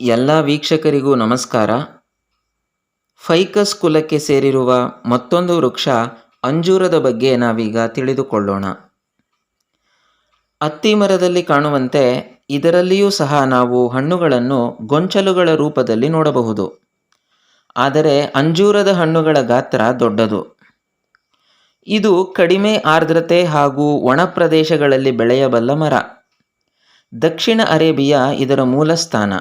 ಎಲ್ಲ ವೀಕ್ಷಕರಿಗೂ ನಮಸ್ಕಾರ. ಫೈಕಸ್ ಕುಲಕ್ಕೆ ಸೇರಿರುವ ಮತ್ತೊಂದು ವೃಕ್ಷ ಅಂಜೂರದ ಬಗ್ಗೆ ನಾವೀಗ ತಿಳಿದುಕೊಳ್ಳೋಣ. ಅತ್ತಿ ಮರದಲ್ಲಿ ಕಾಣುವಂತೆ ಇದರಲ್ಲಿಯೂ ಸಹ ನಾವು ಹಣ್ಣುಗಳನ್ನು ಗೊಂಚಲುಗಳ ರೂಪದಲ್ಲಿ ನೋಡಬಹುದು. ಆದರೆ ಅಂಜೂರದ ಹಣ್ಣುಗಳ ಗಾತ್ರ ದೊಡ್ಡದು. ಇದು ಕಡಿಮೆ ಆರ್ದ್ರತೆ ಹಾಗೂ ಒಣ ಪ್ರದೇಶಗಳಲ್ಲಿ ಬೆಳೆಯಬಲ್ಲ ಮರ. ದಕ್ಷಿಣ ಅರೇಬಿಯಾ ಇದರ ಮೂಲ ಸ್ಥಾನ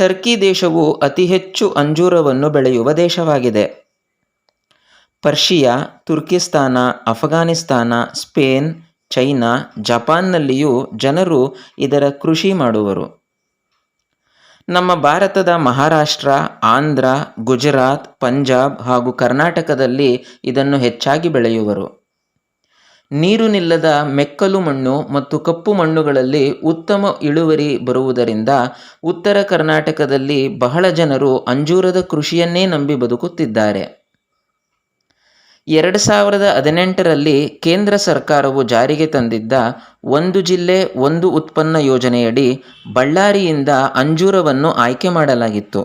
ಟರ್ಕಿ ದೇಶವು ಅತಿ ಹೆಚ್ಚು ಅಂಜೂರವನ್ನು ಬೆಳೆಯುವ ದೇಶವಾಗಿದೆ. Persia, Turkistan, Afghanistan, Spain, China, ಜಪಾನ್ನಲ್ಲಿಯೂ ಜನರು ಇದರ ಕೃಷಿ ಮಾಡುವರು. ನಮ್ಮ ಭಾರತದ ಮಹಾರಾಷ್ಟ್ರ, ಆಂಧ್ರ, ಗುಜರಾತ್, ಪಂಜಾಬ್ ಹಾಗೂ ಕರ್ನಾಟಕದಲ್ಲಿ ಇದನ್ನು ಹೆಚ್ಚಾಗಿ ಬೆಳೆಯುವರು. ನೀರು ನಿಲ್ಲದ ಮೆಕ್ಕಲು ಮಣ್ಣು ಮತ್ತು ಕಪ್ಪು ಮಣ್ಣುಗಳಲ್ಲಿ ಉತ್ತಮ ಇಳುವರಿ ಬರುವುದರಿಂದ ಉತ್ತರ ಕರ್ನಾಟಕದಲ್ಲಿ ಬಹಳ ಜನರು ಅಂಜೂರದ ಕೃಷಿಯನ್ನೇ ನಂಬಿ ಬದುಕುತ್ತಿದ್ದಾರೆ. ಎರಡು ಸಾವಿರದ ಹದಿನೆಂಟರಲ್ಲಿ ಕೇಂದ್ರ ಸರ್ಕಾರವು ಜಾರಿಗೆ ತಂದಿದ್ದ ಒಂದು ಜಿಲ್ಲೆ ಒಂದು ಉತ್ಪನ್ನ ಯೋಜನೆಯಡಿ ಬಳ್ಳಾರಿಯಿಂದ ಅಂಜೂರವನ್ನು ಆಯ್ಕೆ ಮಾಡಲಾಗಿತ್ತು.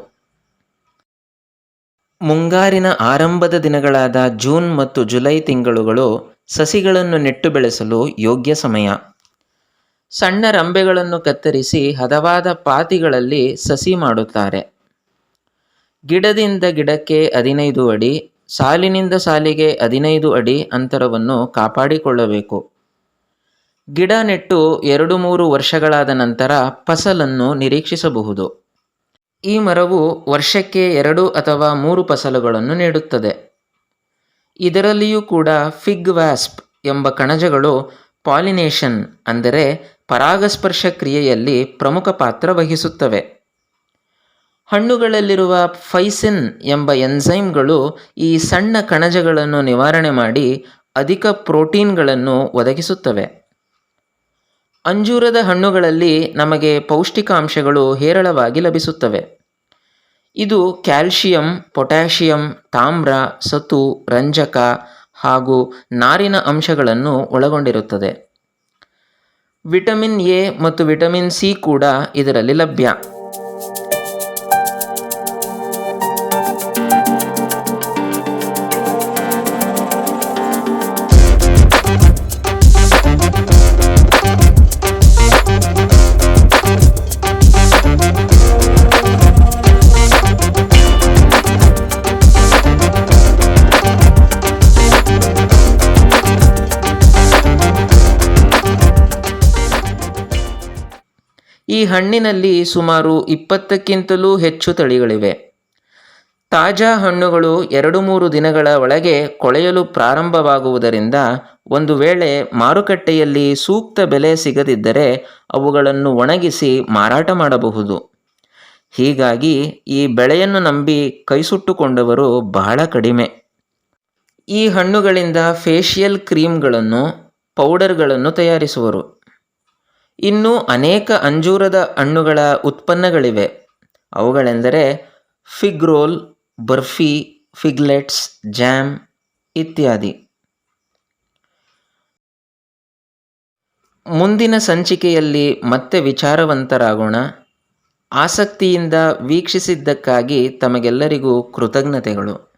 ಮುಂಗಾರಿನ ಆರಂಭದ ದಿನಗಳಾದ ಜೂನ್ ಮತ್ತು ಜುಲೈ ತಿಂಗಳುಗಳು ಸಸಿಗಳನ್ನು ನೆಟ್ಟು ಬೆಳೆಸಲು ಯೋಗ್ಯ ಸಮಯ. ಸಣ್ಣ ರಂಬೆಗಳನ್ನು ಕತ್ತರಿಸಿ ಹದವಾದ ಪಾತಿಗಳಲ್ಲಿ ಸಸಿ ಮಾಡುತ್ತಾರೆ. ಗಿಡದಿಂದ ಗಿಡಕ್ಕೆ ಹದಿನೈದು ಅಡಿ, ಸಾಲಿನಿಂದ ಸಾಲಿಗೆ ಹದಿನೈದು ಅಡಿ ಅಂತರವನ್ನು ಕಾಪಾಡಿಕೊಳ್ಳಬೇಕು. ಗಿಡ ನೆಟ್ಟು ಎರಡು ಮೂರು ವರ್ಷಗಳಾದ ನಂತರ ಫಸಲನ್ನು ನಿರೀಕ್ಷಿಸಬಹುದು. ಈ ಮರವು ವರ್ಷಕ್ಕೆ ಎರಡು ಅಥವಾ ಮೂರು ಫಸಲುಗಳನ್ನು ನೀಡುತ್ತದೆ. ಇದರಲ್ಲಿಯೂ ಕೂಡ ಫಿಗ್ ವ್ಯಾಸ್ಪ್ ಎಂಬ ಕಣಜಗಳು ಪಾಲಿನೇಷನ್ ಅಂದರೆ ಪರಾಗಸ್ಪರ್ಶ ಕ್ರಿಯೆಯಲ್ಲಿ ಪ್ರಮುಖ ಪಾತ್ರ ವಹಿಸುತ್ತವೆ. ಹಣ್ಣುಗಳಲ್ಲಿರುವ ಫೈಸಿನ್ ಎಂಬ ಎನ್ಸೈಮ್ಗಳು ಈ ಸಣ್ಣ ಕಣಜಗಳನ್ನು ನಿವಾರಣೆ ಮಾಡಿ ಅಧಿಕ ಪ್ರೋಟೀನ್ಗಳನ್ನು ಒದಗಿಸುತ್ತವೆ. ಅಂಜೂರದ ಹಣ್ಣುಗಳಲ್ಲಿ ನಮಗೆ ಪೌಷ್ಟಿಕಾಂಶಗಳು ಹೇರಳವಾಗಿ ಲಭಿಸುತ್ತವೆ. ಇದು ಕ್ಯಾಲ್ಶಿಯಂ, ಪೊಟ್ಯಾಷಿಯಂ, ತಾಮ್ರ ಸತು ರಂಜಕ ಹಾಗೂ ನಾರಿನ ಅಂಶಗಳನ್ನು ಒಳಗೊಂಡಿರುತ್ತದೆ. ವಿಟಮಿನ್ ಎ ಮತ್ತು ವಿಟಮಿನ್ ಸಿ ಕೂಡ ಇದರಲ್ಲಿ ಲಭ್ಯ. ಈ ಹಣ್ಣಿನಲ್ಲಿ ಸುಮಾರು ಇಪ್ಪತ್ತಕ್ಕಿಂತಲೂ ಹೆಚ್ಚು ತಳಿಗಳಿವೆ. ತಾಜಾ ಹಣ್ಣುಗಳು ಎರಡು ಮೂರು ದಿನಗಳ ಒಳಗೆ ಕೊಳೆಯಲು ಪ್ರಾರಂಭವಾಗುವುದರಿಂದ ಒಂದು ವೇಳೆ ಮಾರುಕಟ್ಟೆಯಲ್ಲಿ ಸೂಕ್ತ ಬೆಲೆ ಸಿಗದಿದ್ದರೆ ಅವುಗಳನ್ನು ಒಣಗಿಸಿ ಮಾರಾಟ ಮಾಡಬಹುದು. ಹೀಗಾಗಿ ಈ ಬೆಳೆಯನ್ನು ನಂಬಿ ಕೈಸುಟ್ಟುಕೊಂಡವರು ಬಹಳ ಕಡಿಮೆ. ಈ ಹಣ್ಣುಗಳಿಂದ ಫೇಶಿಯಲ್ ಕ್ರೀಮ್ಗಳನ್ನು, ಪೌಡರ್ಗಳನ್ನು ತಯಾರಿಸುವರು. ಇನ್ನೂ ಅನೇಕ ಅಂಜೂರದ ಹಣ್ಣುಗಳ ಉತ್ಪನ್ನಗಳಿವೆ. ಅವುಗಳೆಂದರೆ fig roll, barfi, figlets jam ಇತ್ಯಾದಿ. ಮುಂದಿನ ಸಂಚಿಕೆಯಲ್ಲಿ ಮತ್ತೆ ವಿಚಾರವಂತರಾಗೋಣ. ಆಸಕ್ತಿಯಿಂದ ವೀಕ್ಷಿಸಿದ್ದಕ್ಕಾಗಿ ತಮಗೆಲ್ಲರಿಗೂ ಕೃತಜ್ಞತೆಗಳು.